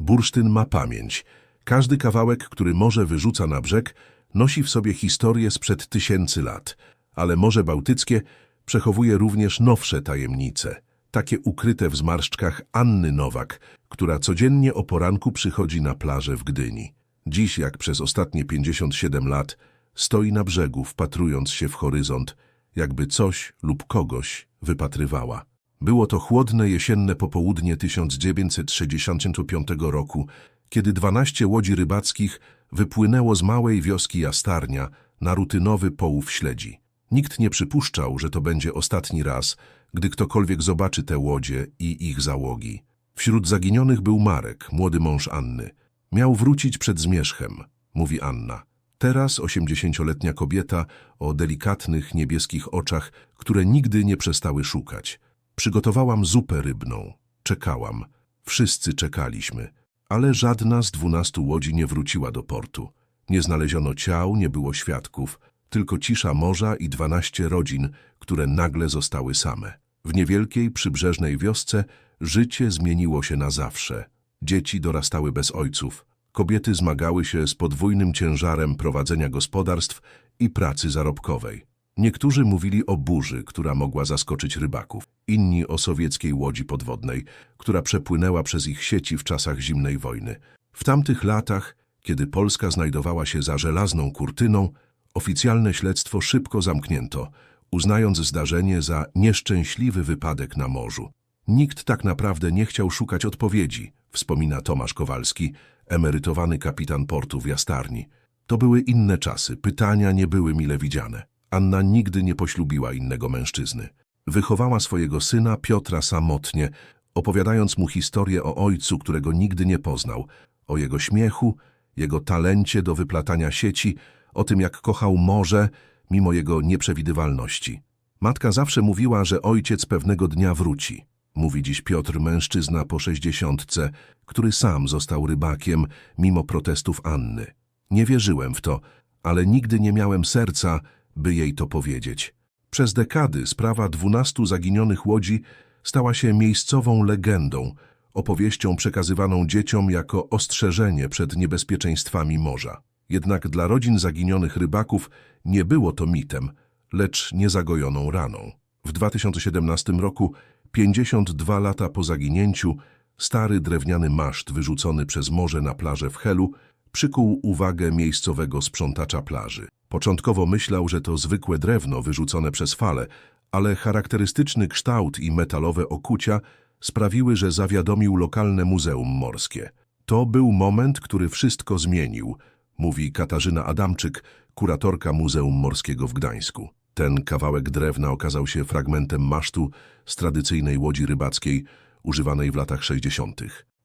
Bursztyn ma pamięć. Każdy kawałek, który morze wyrzuca na brzeg, nosi w sobie historię sprzed tysięcy lat. Ale Morze Bałtyckie przechowuje również nowsze tajemnice, takie ukryte w zmarszczkach Anny Nowak, która codziennie o poranku przychodzi na plażę w Gdyni. Dziś, jak przez ostatnie 57 lat, stoi na brzegu, wpatrując się w horyzont, jakby coś lub kogoś wypatrywała. Było to chłodne jesienne popołudnie 1965 roku, kiedy 12 łodzi rybackich wypłynęło z małej wioski Jastarnia na rutynowy połów śledzi. Nikt nie przypuszczał, że to będzie ostatni raz, gdy ktokolwiek zobaczy te łodzie i ich załogi. Wśród zaginionych był Marek, młody mąż Anny. Miał wrócić przed zmierzchem, mówi Anna. Teraz osiemdziesięcioletnia kobieta o delikatnych, niebieskich oczach, które nigdy nie przestały szukać. Przygotowałam zupę rybną. Czekałam. Wszyscy czekaliśmy. Ale żadna z dwunastu łodzi nie wróciła do portu. Nie znaleziono ciał, nie było świadków, tylko cisza morza i dwanaście rodzin, które nagle zostały same. W niewielkiej, przybrzeżnej wiosce życie zmieniło się na zawsze. Dzieci dorastały bez ojców. Kobiety zmagały się z podwójnym ciężarem prowadzenia gospodarstw i pracy zarobkowej. Niektórzy mówili o burzy, która mogła zaskoczyć rybaków, inni o sowieckiej łodzi podwodnej, która przepłynęła przez ich sieci w czasach zimnej wojny. W tamtych latach, kiedy Polska znajdowała się za żelazną kurtyną, oficjalne śledztwo szybko zamknięto, uznając zdarzenie za nieszczęśliwy wypadek na morzu. Nikt tak naprawdę nie chciał szukać odpowiedzi, wspomina Tomasz Kowalski, emerytowany kapitan portu w Jastarni. To były inne czasy, pytania nie były mile widziane. Anna nigdy nie poślubiła innego mężczyzny. Wychowała swojego syna Piotra samotnie, opowiadając mu historię o ojcu, którego nigdy nie poznał, o jego śmiechu, jego talencie do wyplatania sieci, o tym jak kochał morze, mimo jego nieprzewidywalności. Matka zawsze mówiła, że ojciec pewnego dnia wróci. Mówi dziś Piotr, mężczyzna po sześćdziesiątce, który sam został rybakiem, mimo protestów Anny. Nie wierzyłem w to, ale nigdy nie miałem serca, by jej to powiedzieć. Przez dekady sprawa dwunastu zaginionych łodzi stała się miejscową legendą, opowieścią przekazywaną dzieciom jako ostrzeżenie przed niebezpieczeństwami morza. Jednak dla rodzin zaginionych rybaków nie było to mitem, lecz niezagojoną raną. W 2017 roku, 52 lata po zaginięciu, stary drewniany maszt wyrzucony przez morze na plażę w Helu przykuł uwagę miejscowego sprzątacza plaży. Początkowo myślał, że to zwykłe drewno wyrzucone przez fale, ale charakterystyczny kształt i metalowe okucia sprawiły, że zawiadomił lokalne muzeum morskie. To był moment, który wszystko zmienił, mówi Katarzyna Adamczyk, kuratorka Muzeum Morskiego w Gdańsku. Ten kawałek drewna okazał się fragmentem masztu z tradycyjnej łodzi rybackiej używanej w latach 60.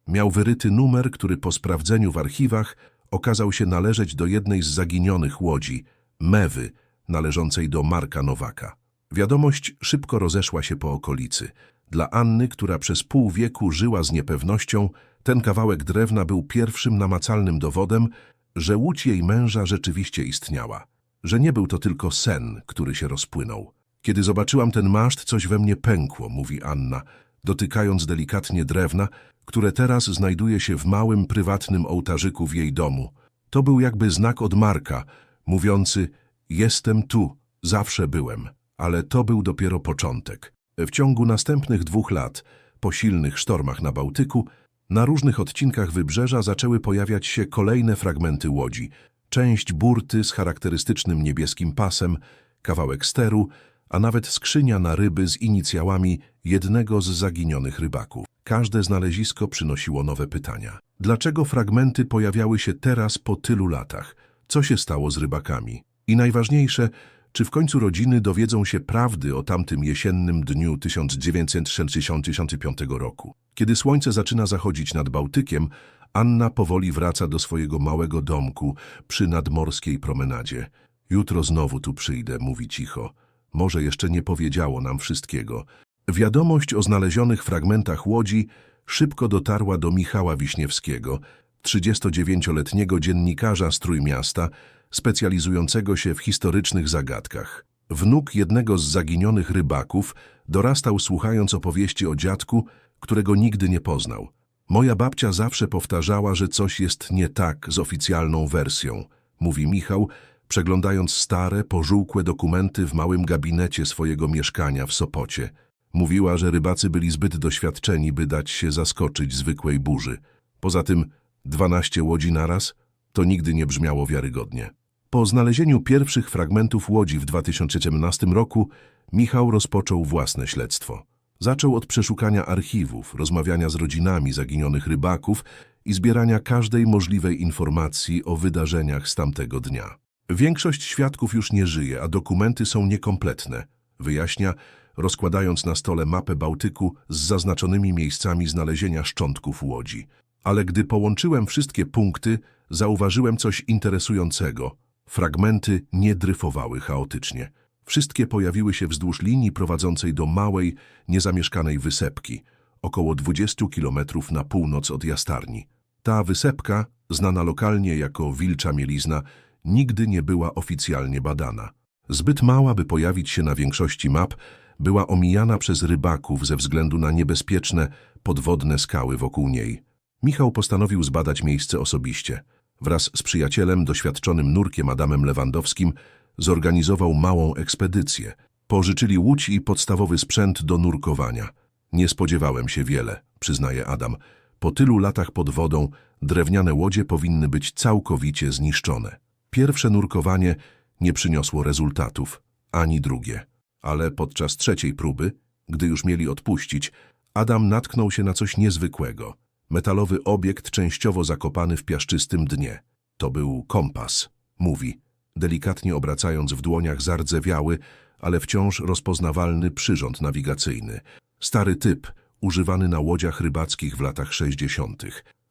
Miał wyryty numer, który po sprawdzeniu w archiwach okazał się należeć do jednej z zaginionych łodzi, Mewy, należącej do Marka Nowaka. Wiadomość szybko rozeszła się po okolicy. Dla Anny, która przez pół wieku żyła z niepewnością, ten kawałek drewna był pierwszym namacalnym dowodem, że łódź jej męża rzeczywiście istniała, że nie był to tylko sen, który się rozpłynął. Kiedy zobaczyłam ten maszt, coś we mnie pękło, mówi Anna, dotykając delikatnie drewna, które teraz znajduje się w małym, prywatnym ołtarzyku w jej domu. To był jakby znak od Marka, mówiący jestem tu, zawsze byłem. Ale to był dopiero początek. W ciągu następnych dwóch lat, po silnych sztormach na Bałtyku, na różnych odcinkach wybrzeża zaczęły pojawiać się kolejne fragmenty łodzi. Część burty z charakterystycznym niebieskim pasem, kawałek steru, a nawet skrzynia na ryby z inicjałami jednego z zaginionych rybaków. Każde znalezisko przynosiło nowe pytania. Dlaczego fragmenty pojawiały się teraz po tylu latach? Co się stało z rybakami? I najważniejsze, czy w końcu rodziny dowiedzą się prawdy o tamtym jesiennym dniu 1965 roku? Kiedy słońce zaczyna zachodzić nad Bałtykiem, Anna powoli wraca do swojego małego domku przy nadmorskiej promenadzie. Jutro znowu tu przyjdę, mówi cicho. Może jeszcze nie powiedziało nam wszystkiego. Wiadomość o znalezionych fragmentach łodzi szybko dotarła do Michała Wiśniewskiego, 39-letniego dziennikarza z Trójmiasta, specjalizującego się w historycznych zagadkach. Wnuk jednego z zaginionych rybaków dorastał słuchając opowieści o dziadku, którego nigdy nie poznał. Moja babcia zawsze powtarzała, że coś jest nie tak z oficjalną wersją, mówi Michał, przeglądając stare, pożółkłe dokumenty w małym gabinecie swojego mieszkania w Sopocie. Mówiła, że rybacy byli zbyt doświadczeni, by dać się zaskoczyć zwykłej burzy. Poza tym 12 łodzi naraz to nigdy nie brzmiało wiarygodnie. Po znalezieniu pierwszych fragmentów łodzi w 2017 roku Michał rozpoczął własne śledztwo. Zaczął od przeszukania archiwów, rozmawiania z rodzinami zaginionych rybaków i zbierania każdej możliwej informacji o wydarzeniach z tamtego dnia. Większość świadków już nie żyje, a dokumenty są niekompletne, wyjaśnia, rozkładając na stole mapę Bałtyku z zaznaczonymi miejscami znalezienia szczątków łodzi. Ale gdy połączyłem wszystkie punkty, zauważyłem coś interesującego. Fragmenty nie dryfowały chaotycznie. Wszystkie pojawiły się wzdłuż linii prowadzącej do małej, niezamieszkanej wysepki, około 20 kilometrów na północ od Jastarni. Ta wysepka, znana lokalnie jako Wilcza Mielizna, nigdy nie była oficjalnie badana. Zbyt mała, by pojawić się na większości map, była omijana przez rybaków ze względu na niebezpieczne, podwodne skały wokół niej. Michał postanowił zbadać miejsce osobiście. Wraz z przyjacielem, doświadczonym nurkiem Adamem Lewandowskim, zorganizował małą ekspedycję. Pożyczyli łódź i podstawowy sprzęt do nurkowania. Nie spodziewałem się wiele, przyznaje Adam. Po tylu latach pod wodą drewniane łodzie powinny być całkowicie zniszczone. Pierwsze nurkowanie nie przyniosło rezultatów, ani drugie. Ale podczas trzeciej próby, gdy już mieli odpuścić, Adam natknął się na coś niezwykłego. Metalowy obiekt częściowo zakopany w piaszczystym dnie. To był kompas, mówi, delikatnie obracając w dłoniach zardzewiały, ale wciąż rozpoznawalny przyrząd nawigacyjny. Stary typ, używany na łodziach rybackich w latach 60.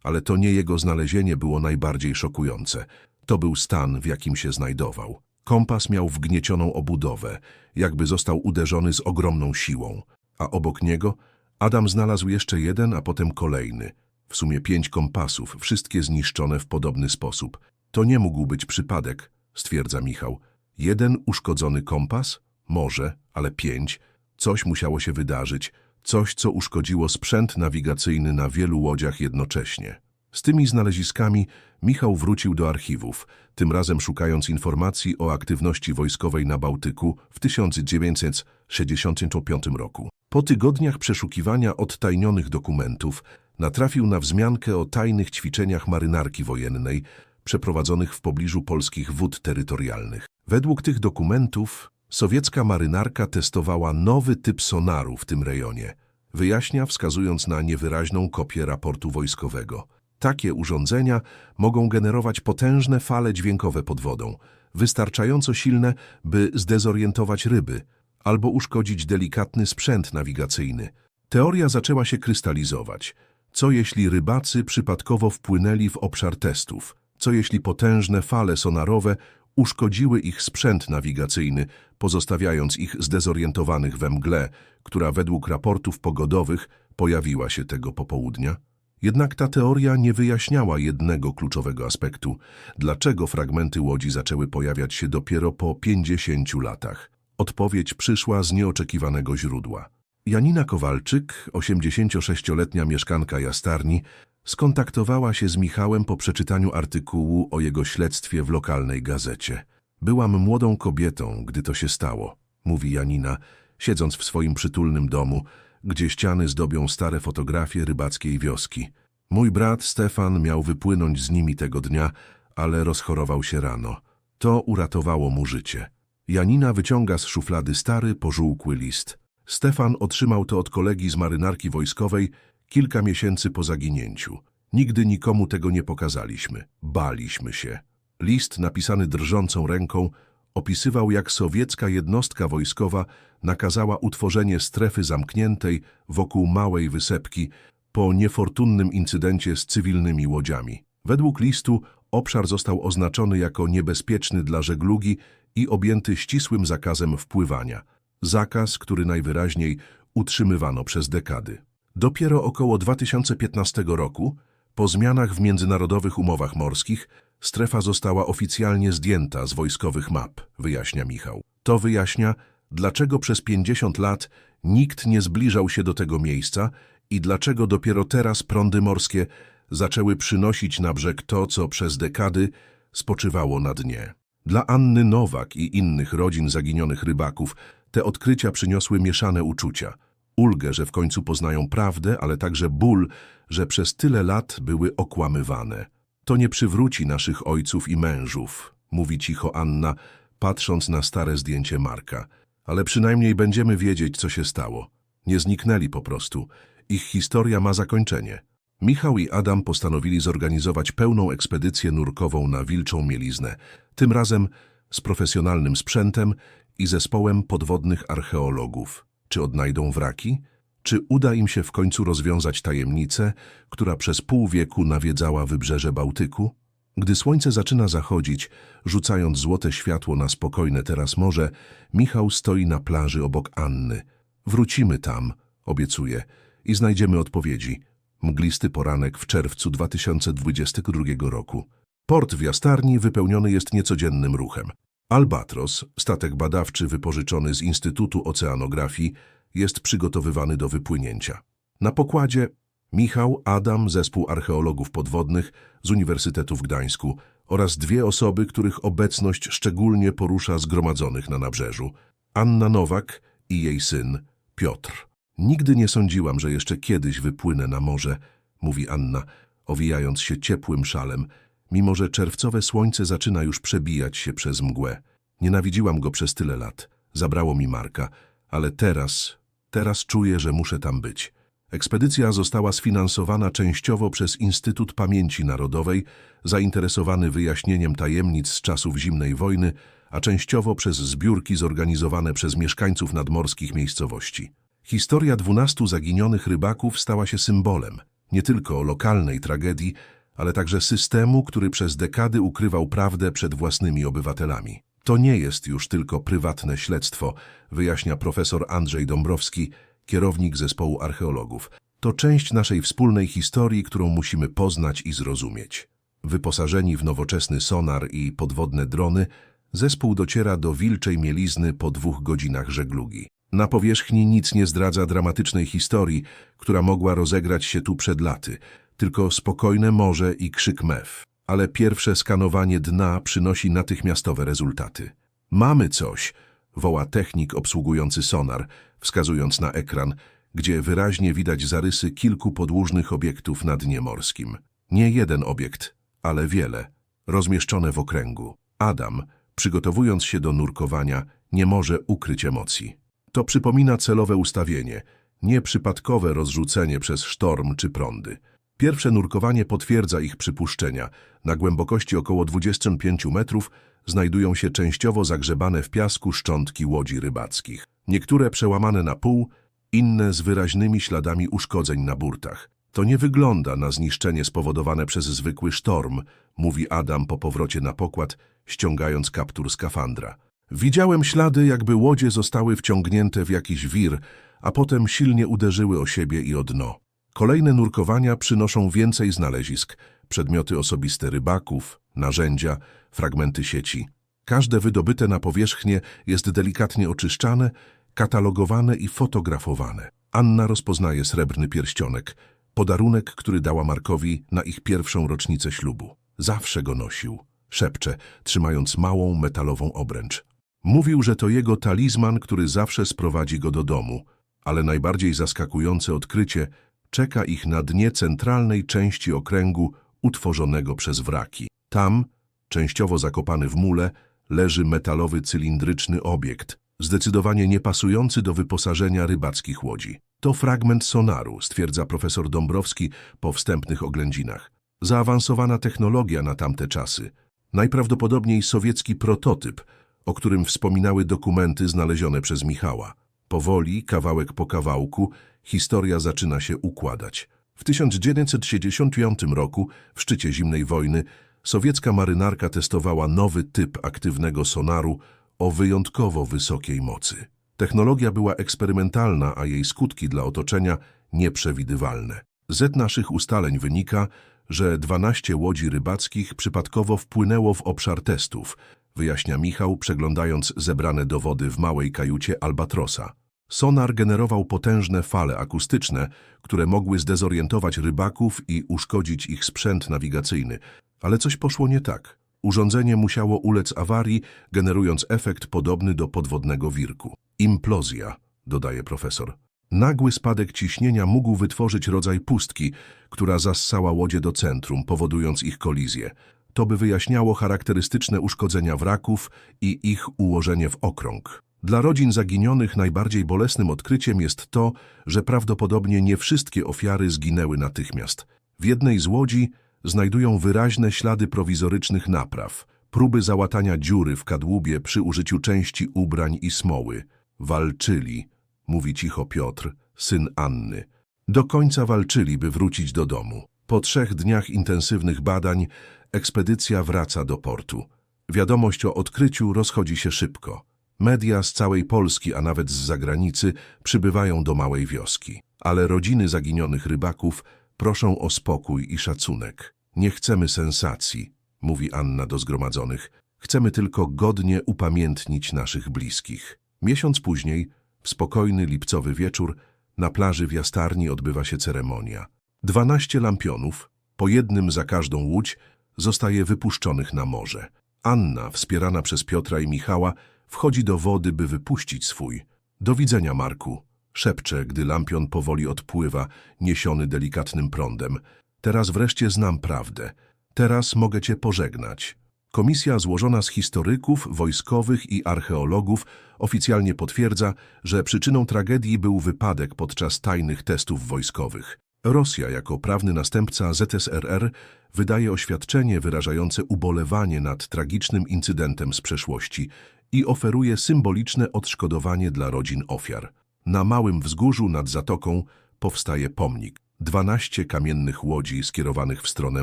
Ale to nie jego znalezienie było najbardziej szokujące. To był stan, w jakim się znajdował. Kompas miał wgniecioną obudowę, jakby został uderzony z ogromną siłą. A obok niego Adam znalazł jeszcze jeden, a potem kolejny. W sumie pięć kompasów, wszystkie zniszczone w podobny sposób. To nie mógł być przypadek, stwierdza Michał. Jeden uszkodzony kompas? Może, ale pięć. Coś musiało się wydarzyć. Coś, co uszkodziło sprzęt nawigacyjny na wielu łodziach jednocześnie. Z tymi znaleziskami Michał wrócił do archiwów, tym razem szukając informacji o aktywności wojskowej na Bałtyku w 1965 roku. Po tygodniach przeszukiwania odtajnionych dokumentów natrafił na wzmiankę o tajnych ćwiczeniach marynarki wojennej przeprowadzonych w pobliżu polskich wód terytorialnych. Według tych dokumentów sowiecka marynarka testowała nowy typ sonaru w tym rejonie, wyjaśnia wskazując na niewyraźną kopię raportu wojskowego. Takie urządzenia mogą generować potężne fale dźwiękowe pod wodą, wystarczająco silne, by zdezorientować ryby albo uszkodzić delikatny sprzęt nawigacyjny. Teoria zaczęła się krystalizować. Co jeśli rybacy przypadkowo wpłynęli w obszar testów? Co jeśli potężne fale sonarowe uszkodziły ich sprzęt nawigacyjny, pozostawiając ich zdezorientowanych we mgle, która według raportów pogodowych pojawiła się tego popołudnia? Jednak ta teoria nie wyjaśniała jednego kluczowego aspektu. Dlaczego fragmenty łodzi zaczęły pojawiać się dopiero po 50 latach? Odpowiedź przyszła z nieoczekiwanego źródła. Janina Kowalczyk, 86-letnia mieszkanka Jastarni, skontaktowała się z Michałem po przeczytaniu artykułu o jego śledztwie w lokalnej gazecie. Byłam młodą kobietą, gdy to się stało, mówi Janina, siedząc w swoim przytulnym domu, gdzie ściany zdobią stare fotografie rybackiej wioski. Mój brat Stefan miał wypłynąć z nimi tego dnia, ale rozchorował się rano. To uratowało mu życie. Janina wyciąga z szuflady stary, pożółkły list. Stefan otrzymał to od kolegi z marynarki wojskowej kilka miesięcy po zaginięciu. Nigdy nikomu tego nie pokazaliśmy. Baliśmy się. List, napisany drżącą ręką, opisywał, jak sowiecka jednostka wojskowa nakazała utworzenie strefy zamkniętej wokół małej wysepki po niefortunnym incydencie z cywilnymi łodziami. Według listu obszar został oznaczony jako niebezpieczny dla żeglugi i objęty ścisłym zakazem wpływania. Zakaz, który najwyraźniej utrzymywano przez dekady. Dopiero około 2015 roku, po zmianach w międzynarodowych umowach morskich, strefa została oficjalnie zdjęta z wojskowych map, wyjaśnia Michał. To wyjaśnia, dlaczego przez 50 lat nikt nie zbliżał się do tego miejsca i dlaczego dopiero teraz prądy morskie zaczęły przynosić na brzeg to, co przez dekady spoczywało na dnie. Dla Anny Nowak i innych rodzin zaginionych rybaków te odkrycia przyniosły mieszane uczucia. Ulgę, że w końcu poznają prawdę, ale także ból, że przez tyle lat były okłamywane. To nie przywróci naszych ojców i mężów, mówi cicho Anna, patrząc na stare zdjęcie Marka. Ale przynajmniej będziemy wiedzieć, co się stało. Nie zniknęli po prostu. Ich historia ma zakończenie. Michał i Adam postanowili zorganizować pełną ekspedycję nurkową na Wilczą Mieliznę, tym razem z profesjonalnym sprzętem i zespołem podwodnych archeologów. Czy odnajdą wraki? Czy uda im się w końcu rozwiązać tajemnicę, która przez pół wieku nawiedzała wybrzeże Bałtyku? Gdy słońce zaczyna zachodzić, rzucając złote światło na spokojne teraz morze, Michał stoi na plaży obok Anny. Wrócimy tam, obiecuje, i znajdziemy odpowiedzi. Mglisty poranek w czerwcu 2022 roku. Port w Jastarni wypełniony jest niecodziennym ruchem. Albatros, statek badawczy wypożyczony z Instytutu Oceanografii, jest przygotowywany do wypłynięcia. Na pokładzie Michał, Adam, zespół archeologów podwodnych z Uniwersytetu w Gdańsku oraz dwie osoby, których obecność szczególnie porusza zgromadzonych na nabrzeżu. Anna Nowak i jej syn Piotr. Nigdy nie sądziłam, że jeszcze kiedyś wypłynę na morze, mówi Anna, owijając się ciepłym szalem, mimo że czerwcowe słońce zaczyna już przebijać się przez mgłę. Nienawidziłam go przez tyle lat. Zabrało mi Marka, ale teraz, teraz czuję, że muszę tam być. Ekspedycja została sfinansowana częściowo przez Instytut Pamięci Narodowej, zainteresowany wyjaśnieniem tajemnic z czasów zimnej wojny, a częściowo przez zbiórki zorganizowane przez mieszkańców nadmorskich miejscowości. Historia dwunastu zaginionych rybaków stała się symbolem nie tylko lokalnej tragedii, ale także systemu, który przez dekady ukrywał prawdę przed własnymi obywatelami. To nie jest już tylko prywatne śledztwo, wyjaśnia profesor Andrzej Dąbrowski, kierownik zespołu archeologów. To część naszej wspólnej historii, którą musimy poznać i zrozumieć. Wyposażeni w nowoczesny sonar i podwodne drony, zespół dociera do Wilczej Mielizny po dwóch godzinach żeglugi. Na powierzchni nic nie zdradza dramatycznej historii, która mogła rozegrać się tu przed laty, tylko spokojne morze i krzyk mew. Ale pierwsze skanowanie dna przynosi natychmiastowe rezultaty. Mamy coś, woła technik obsługujący sonar, wskazując na ekran, gdzie wyraźnie widać zarysy kilku podłużnych obiektów na dnie morskim. Nie jeden obiekt, ale wiele, rozmieszczone w okręgu. Adam, przygotowując się do nurkowania, nie może ukryć emocji. To przypomina celowe ustawienie, nie przypadkowe rozrzucenie przez sztorm czy prądy. Pierwsze nurkowanie potwierdza ich przypuszczenia. Na głębokości około 25 metrów znajdują się częściowo zagrzebane w piasku szczątki łodzi rybackich. Niektóre przełamane na pół, inne z wyraźnymi śladami uszkodzeń na burtach. To nie wygląda na zniszczenie spowodowane przez zwykły sztorm, mówi Adam po powrocie na pokład, ściągając kaptur skafandra. Widziałem ślady, jakby łodzie zostały wciągnięte w jakiś wir, a potem silnie uderzyły o siebie i o dno. Kolejne nurkowania przynoszą więcej znalezisk, przedmioty osobiste rybaków, narzędzia, fragmenty sieci. Każde wydobyte na powierzchnię jest delikatnie oczyszczane, katalogowane i fotografowane. Anna rozpoznaje srebrny pierścionek, podarunek, który dała Markowi na ich pierwszą rocznicę ślubu. Zawsze go nosił, szepcze, trzymając małą metalową obręcz. Mówił, że to jego talizman, który zawsze sprowadzi go do domu, ale najbardziej zaskakujące odkrycie czeka ich na dnie centralnej części okręgu utworzonego przez wraki. Tam, częściowo zakopany w mule, leży metalowy cylindryczny obiekt, zdecydowanie niepasujący do wyposażenia rybackich łodzi. To fragment sonaru, stwierdza profesor Dąbrowski po wstępnych oględzinach. Zaawansowana technologia na tamte czasy. Najprawdopodobniej sowiecki prototyp, o którym wspominały dokumenty znalezione przez Michała. Powoli, kawałek po kawałku, historia zaczyna się układać. W 1965 roku, w szczycie zimnej wojny, sowiecka marynarka testowała nowy typ aktywnego sonaru o wyjątkowo wysokiej mocy. Technologia była eksperymentalna, a jej skutki dla otoczenia nieprzewidywalne. Z naszych ustaleń wynika, że 12 łodzi rybackich przypadkowo wpłynęło w obszar testów, wyjaśnia Michał, przeglądając zebrane dowody w małej kajucie Albatrosa. Sonar generował potężne fale akustyczne, które mogły zdezorientować rybaków i uszkodzić ich sprzęt nawigacyjny. Ale coś poszło nie tak. Urządzenie musiało ulec awarii, generując efekt podobny do podwodnego wirku. Implozja, dodaje profesor. Nagły spadek ciśnienia mógł wytworzyć rodzaj pustki, która zassała łodzie do centrum, powodując ich kolizję. To by wyjaśniało charakterystyczne uszkodzenia wraków i ich ułożenie w okrąg. Dla rodzin zaginionych najbardziej bolesnym odkryciem jest to, że prawdopodobnie nie wszystkie ofiary zginęły natychmiast. W jednej z łodzi znajdują wyraźne ślady prowizorycznych napraw, próby załatania dziury w kadłubie przy użyciu części ubrań i smoły. Walczyli, mówi cicho Piotr, syn Anny. Do końca walczyli, by wrócić do domu. Po trzech dniach intensywnych badań ekspedycja wraca do portu. Wiadomość o odkryciu rozchodzi się szybko. Media z całej Polski, a nawet z zagranicy, przybywają do małej wioski. Ale rodziny zaginionych rybaków proszą o spokój i szacunek. Nie chcemy sensacji, mówi Anna do zgromadzonych. Chcemy tylko godnie upamiętnić naszych bliskich. Miesiąc później, w spokojny lipcowy wieczór, na plaży w Jastarni odbywa się ceremonia. Dwanaście lampionów, po jednym za każdą łódź, zostaje wypuszczonych na morze. Anna, wspierana przez Piotra i Michała, wchodzi do wody, by wypuścić swój. Do widzenia, Marku, szepcze, gdy lampion powoli odpływa, niesiony delikatnym prądem. Teraz wreszcie znam prawdę. Teraz mogę cię pożegnać. Komisja złożona z historyków, wojskowych i archeologów oficjalnie potwierdza, że przyczyną tragedii był wypadek podczas tajnych testów wojskowych. Rosja jako prawny następca ZSRR wydaje oświadczenie wyrażające ubolewanie nad tragicznym incydentem z przeszłości i oferuje symboliczne odszkodowanie dla rodzin ofiar. Na małym wzgórzu nad zatoką powstaje pomnik. Dwanaście kamiennych łodzi skierowanych w stronę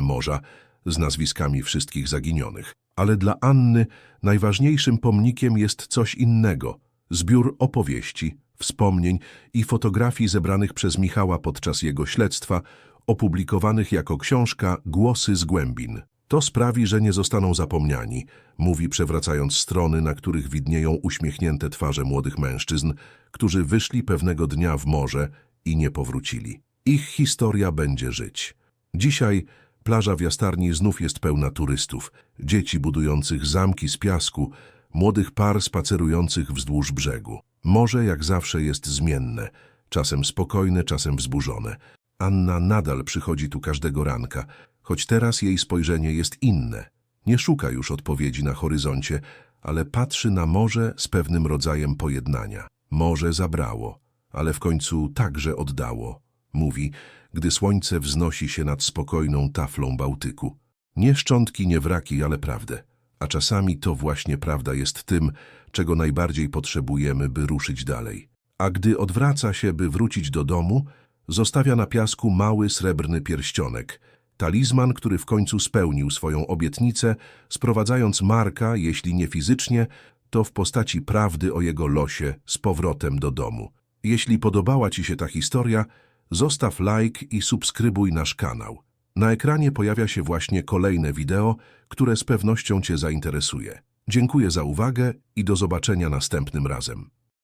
morza z nazwiskami wszystkich zaginionych. Ale dla Anny najważniejszym pomnikiem jest coś innego. Zbiór opowieści, wspomnień i fotografii zebranych przez Michała podczas jego śledztwa, opublikowanych jako książka Głosy z głębin. To sprawi, że nie zostaną zapomniani, mówi przewracając strony, na których widnieją uśmiechnięte twarze młodych mężczyzn, którzy wyszli pewnego dnia w morze i nie powrócili. Ich historia będzie żyć. Dzisiaj plaża w Jastarni znów jest pełna turystów, dzieci budujących zamki z piasku, młodych par spacerujących wzdłuż brzegu. Morze jak zawsze jest zmienne, czasem spokojne, czasem wzburzone. Anna nadal przychodzi tu każdego ranka, choć teraz jej spojrzenie jest inne. Nie szuka już odpowiedzi na horyzoncie, ale patrzy na morze z pewnym rodzajem pojednania. Morze zabrało, ale w końcu także oddało, mówi, gdy słońce wznosi się nad spokojną taflą Bałtyku. Nie szczątki, nie wraki, ale prawdę. A czasami to właśnie prawda jest tym, czego najbardziej potrzebujemy, by ruszyć dalej. A gdy odwraca się, by wrócić do domu, zostawia na piasku mały srebrny pierścionek, talizman, który w końcu spełnił swoją obietnicę, sprowadzając Marka, jeśli nie fizycznie, to w postaci prawdy o jego losie z powrotem do domu. Jeśli podobała Ci się ta historia, zostaw like i subskrybuj nasz kanał. Na ekranie pojawia się właśnie kolejne wideo, które z pewnością Cię zainteresuje. Dziękuję za uwagę i do zobaczenia następnym razem.